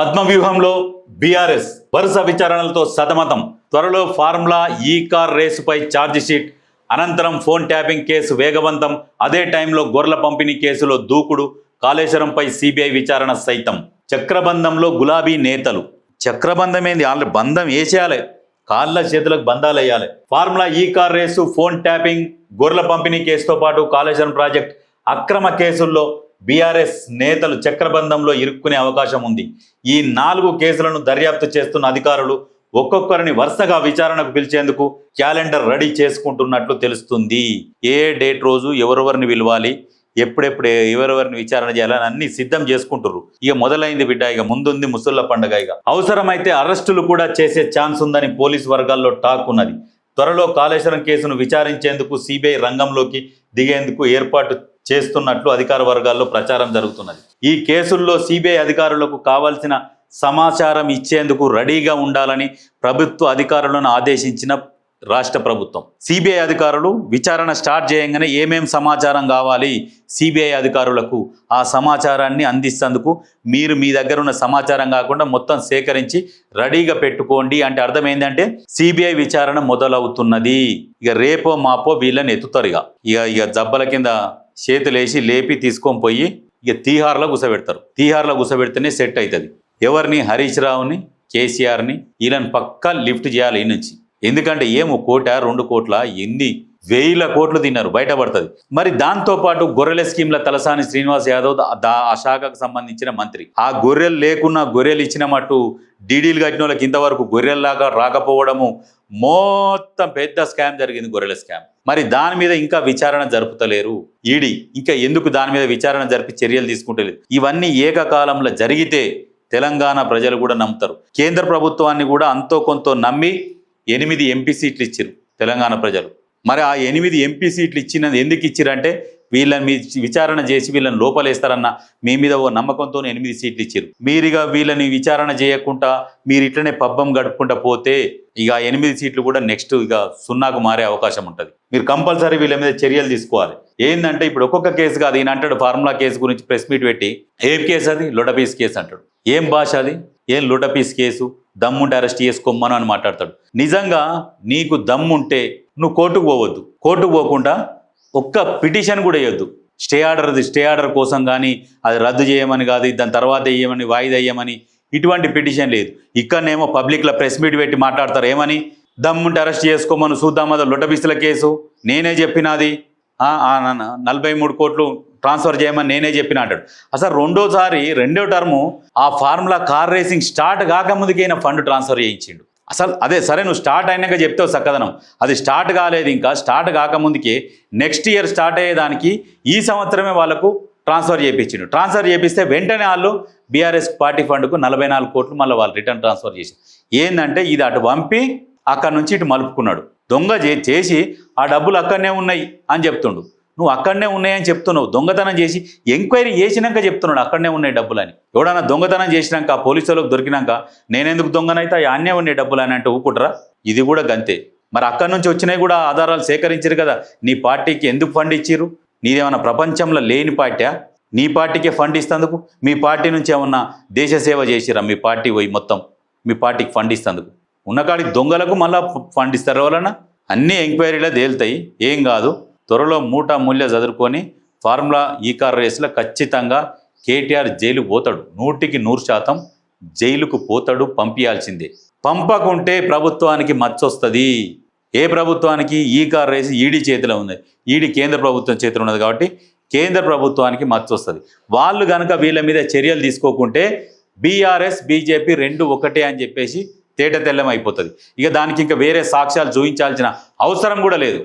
పద్మవ్యూహంలో BRS వరుస విచారణలతో సతమతం. త్వరలో ఫార్ములా ఈ కార్ రేసుపై ఛార్జిషీట్. అనంతరం ఫోన్ ట్యాపింగ్ కేసు వేగవంతం. అదే టైంలో గొర్రెల పంపిణీ కేసులో దూకుడు. కాళేశ్వరంపై సిబిఐ విచారణ సైతం. చక్రబంధంలో గులాబీ నేతలు. చక్రబంధం ఏంది? వాళ్ళ బంధం వేసేయాలి. కాళ్ళ చేతులకు బంధాలు వేయాలి. ఫార్ములా ఈ కార్ రేసు ఫోన్ ట్యాపింగ్ గొర్రెల పంపిణీ కేసుతో పాటు కాళేశ్వరం ప్రాజెక్ట్. అక్రమ కేసుల్లో బీఆర్ఎస్ నేతలు చక్రబంధంలో ఇరుక్కునే అవకాశం ఉంది. ఈ నాలుగు కేసులను దర్యాప్తు చేస్తున్న అధికారులు ఒక్కొక్కరిని వరుసగా విచారణకు పిలిచేందుకు క్యాలెండర్ రెడీ చేసుకుంటున్నట్లు తెలుస్తుంది. ఏ డేట్ రోజు ఎవరెవరిని పిలవాలి ఎప్పుడెప్పుడు ఎవరెవరిని విచారణ చేయాలని అన్ని సిద్ధం చేసుకుంటారు ఇక మొదలైంది బిడ్డ ఇక ముందుంది ముసుళ్ళ పండగ ఇక. అవసరమైతే అరెస్టులు కూడా చేసే ఛాన్స్ ఉందని పోలీస్ వర్గాల్లో టాక్ ఉన్నది. త్వరలో కాళేశ్వరం కేసును విచారించేందుకు సిబిఐ రంగంలోకి దిగేందుకు ఏర్పాటు చేస్తున్నట్లు అధికార వర్గాల్లో ప్రచారం జరుగుతున్నది. ఈ కేసుల్లో సిబిఐ అధికారులకు కావాల్సిన సమాచారం ఇచ్చేందుకు రెడీగా ఉండాలని ప్రభుత్వ అధికారులను ఆదేశించిన రాష్ట్ర ప్రభుత్వం. సిబిఐ అధికారులు విచారణ స్టార్ట్ చేయంగానే ఏమేం సమాచారం కావాలి? సిబిఐ అధికారులకు ఆ సమాచారాన్ని అందిస్తేందుకు మీరు మీ దగ్గర ఉన్న సమాచారం కాకుండా మొత్తం సేకరించి రెడీగా పెట్టుకోండి అంటే అర్థం ఏంటంటే సిబిఐ విచారణ మొదలవుతున్నది. ఇక రేపో మాపో వీళ్ళని ఎత్తుతారు ఇక. ఇక ఇక జబ్బల కింద చేతులేసి లేపి తీసుకొని పోయి ఇక తీహార్లో గుసబెడతారు తీహార్లో గుసబెడితేనే సెట్ అవుతుంది ఎవరిని? హరీష్ రావుని కేసీఆర్ని వీళ్ళని పక్కా లిఫ్ట్ చేయాలి ఈ నుంచి. ఎందుకంటే ఏమో కోట రెండు కోట్ల ఎన్ని వేల కోట్లు తిన్నారు బయటపడుతుంది. మరి దాంతో పాటు గొర్రెల స్కీమ్ల తలసాని శ్రీనివాస్ యాదవ్ దా- దా ఆ శాఖకు సంబంధించిన మంత్రి. ఆ గొర్రెలు లేకున్నా గొర్రెలు ఇచ్చిన మట్టు డీడీలు కట్టిన వాళ్ళకి ఇంతవరకు గొర్రెల్లాగా రాకపోవడము మొత్తం పెద్ద స్కామ్ జరిగింది గొర్రెల స్కామ్. మరి దాని మీద ఇంకా విచారణ జరుపుతలేరు ఈడీ. ఇంకా ఎందుకు దాని మీద విచారణ జరిపి చర్యలు తీసుకుంటలేదు? ఇవన్నీ ఏకకాలంలో జరిగితే తెలంగాణ ప్రజలు కూడా నమ్ముతారు. కేంద్ర ప్రభుత్వాన్ని కూడా అంతో కొంత నమ్మి ఎనిమిది ఎంపీ సీట్లు ఇచ్చారు తెలంగాణ ప్రజలు. మరి ఆ ఎనిమిది ఎంపీ సీట్లు ఇచ్చినది ఎందుకు ఇచ్చిరంటే వీళ్ళని మీ విచారణ చేసి వీళ్ళని లోపలేస్తారన్న మీ మీద ఓ నమ్మకంతో ఎనిమిది సీట్లు ఇచ్చారు మీరుగా వీళ్ళని విచారణ చేయకుండా మీరు ఇట్లనే పబ్బం గడుపుకుంటా పోతే ఇక ఎనిమిది సీట్లు కూడా నెక్స్ట్ ఇక సున్నాకు మారే అవకాశం ఉంటుంది. మీరు కంపల్సరీ వీళ్ళ మీద చర్యలు తీసుకోవాలి. ఏంటంటే ఇప్పుడు ఒక్కొక్క కేసు కాదు ఈయన అంటాడు ఫార్ములా కేసు గురించి ప్రెస్ మీట్ పెట్టి ఏం కేసు అది? లొడపీస్ కేసు అంటాడు. ఏం భాష అది? ఏం లొడపీస్ కేసు? దమ్ముంటే అరెస్ట్ చేసుకోమను అని మాట్లాడతాడు. నిజంగా నీకు దమ్ముంటే నువ్వు కోర్టుకు పోవద్దు. కోర్టుకు పోకుండా ఒక్క పిటిషన్ కూడా వేయొద్దు. స్టే ఆర్డర్ స్టే ఆర్డర్ కోసం కానీ అది రద్దు చేయమని కాదు దాని తర్వాత వేయమని వాయిదా వేయమని ఇటువంటి పిటిషన్ లేదు. ఇక్కడనేమో పబ్లిక్లో ప్రెస్ మీట్ పెట్టి మాట్లాడతారు. ఏమని? దమ్ముంటే అరెస్ట్ చేసుకోమని చూద్దాం అదో లొట్టబిస్తుల కేసు. నేనే చెప్పినది. నలభై మూడు కోట్లు ట్రాన్స్ఫర్ చేయమని నేనే చెప్పిన అంటాడు. అసలు రెండోసారి రెండో టర్ము ఆ ఫార్ములా కార్ రేసింగ్ స్టార్ట్ కాకముందుకైనా ఫండ్ ట్రాన్స్ఫర్ చేయించిండు. అసలు అదే సరే నువ్వు స్టార్ట్ అయినాక చెప్తావు చక్కదనం అది స్టార్ట్ కాలేదు ఇంకా స్టార్ట్ కాకముందుకే నెక్స్ట్ ఇయర్ స్టార్ట్ అయ్యేదానికి ఈ సంవత్సరమే వాళ్ళకు ట్రాన్స్ఫర్ చేయించిండు ట్రాన్స్ఫర్ చేపిస్తే వెంటనే వాళ్ళు బీఆర్ఎస్ పార్టీ ఫండ్కు నలభై నాలుగు కోట్లు మళ్ళీ వాళ్ళు రిటర్న్ ట్రాన్స్ఫర్ చేసి. ఏంటంటే ఇది అటు పంపి అక్కడ నుంచి ఇటు మలుపుకున్నాడు. దొంగ చే- చేసి ఆ డబ్బులు అక్కడనే ఉన్నాయి అని చెప్తుండు. నువ్వు అక్కడనే ఉన్నాయని చెప్తున్నావు. దొంగతనం చేసి ఎంక్వైరీ చేసినాక చెప్తున్నాడు అక్కడనే ఉన్నాయి డబ్బులని. ఎవడన్నా దొంగతనం చేసినాక పోలీసులకు దొరికినాక నేనెందుకు దొంగనైతే అన్నే ఉన్నాయి డబ్బులు అని అంటే ఊపుకుంటారా ఇది కూడా గంతే. మరి అక్కడి నుంచి వచ్చినాయి కూడా ఆధారాలు సేకరించారు కదా. నీ పార్టీకి ఎందుకు ఫండ్ ఇచ్చిర్రు? నీదేమన్నా ప్రపంచంలో లేని పార్టీ నీ పార్టీకే ఫండ్ ఇస్తందుకు? మీ పార్టీ నుంచి ఏమన్నా దేశ సేవ చేసిరా మీ పార్టీ పోయి మొత్తం మీ పార్టీకి ఫండ్ ఇస్తందుకు. ఉన్నకాడికి దొంగలకు మళ్ళీ ఫండ్ ఇస్తారు వలన అన్ని ఎంక్వైరీలో తేలుతాయి. ఏం కాదు. త్వరలో మూటా మూల్య చదువుకొని ఫార్ములా ఈ కార్ రేసులో ఖచ్చితంగా కేటీఆర్ జైలు పోతాడు. నూటికి నూరు శాతం జైలుకు పోతాడు పంపించాల్సిందే పంపకుంటే ప్రభుత్వానికి మచ్చొస్తుంది. ఏ ప్రభుత్వానికి? ఈ కార్ రేసు ఈడీ చేతిలో ఉంది ఈడీ కేంద్ర ప్రభుత్వం చేతిలో ఉన్నది కాబట్టి కేంద్ర ప్రభుత్వానికి మచ్చొస్తుంది. వాళ్ళు కనుక వీళ్ళ మీద చర్యలు తీసుకోకుంటే బీఆర్ఎస్ బీజేపీ రెండు ఒకటే అని చెప్పేసి తేట తెల్లం అయిపోతుంది. ఇక దానికి ఇంకా వేరే సాక్ష్యాలు చూపించాల్సిన అవసరం కూడా లేదు.